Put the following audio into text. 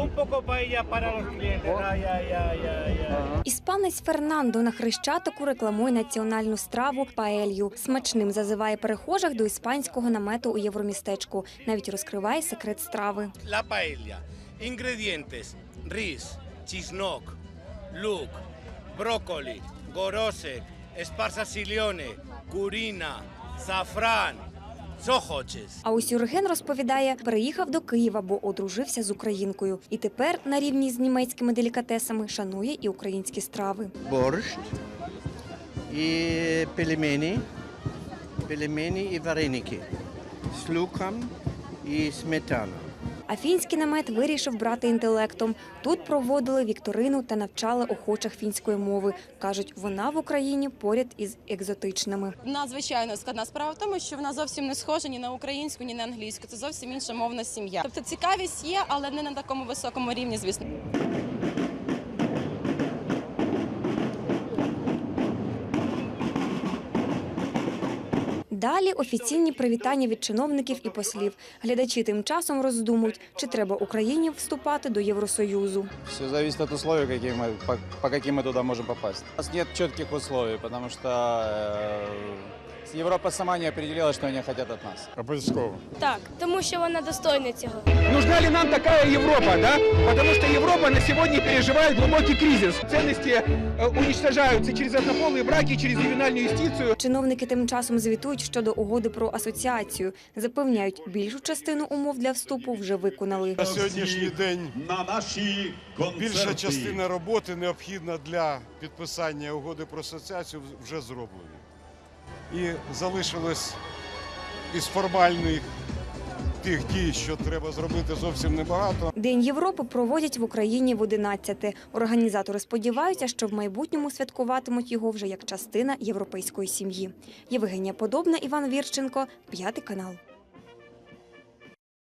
un poco paella para los clientes. Ay, ay, ay, ay, ay. Іспанець Фернандо на хрещатику рекламує національну страву паелью. Смачним зазиває перехожих до іспанського намету у євромістечку. Навіть розкриває секрет страви. La paella. Ingredientes: ris, chisnoc, luc, brócoli, gorosek, esparza silione, curina, safrán, хочеш. А ось Юрген розповідає, переїхав до Києва, бо одружився з українкою. І тепер на рівні з німецькими делікатесами шанує і українські страви. борщ і пельмені, пельмені і вареники з луком і сметана. А фінський намет вирішив брати інтелектом. Тут проводили вікторину та навчали охочих фінської мови. кажуть, вона в Україні поряд із екзотичними. Надзвичайно складна справа в тому, що вона зовсім не схожа ні на українську, ні на англійську. Це зовсім інша мовна сім'я. Тобто цікавість є, але не на такому високому рівні, звісно. Далі офіційні привітання від чиновників і послів. Глядачі тим часом роздумують, чи треба Україні вступати до Євросоюзу. Все зависит от условий, какие мы, по, по каким мы туда можем попасть. У нас нет четких условий, потому что э, Европа сама не определила, что они хотят от нас. Обов'язково. Так, тому що вона достойна цього. Нужна ли нам такая Европа, да? Потому что Европа на сегодня переживает глубокий кризис. Ценности э, уничтожаются через однополые браки, через ювенальную юстицию. Чиновники тим часом звітують щодо угоди про асоціацію. Запевняють, більшу частину умов для вступу вже виконали. На сьогоднішній день на наші концерти. більша частина роботи необхідна для підписання угоди про асоціацію вже зроблені. І залишилось із формальних тих дій, що треба зробити зовсім небагато. День Європи проводять в Україні в 11. Організатори сподіваються, що в майбутньому святкуватимуть його вже як частина європейської сім'ї. Євгенія Подобна, Іван Вірченко, п'ятий канал.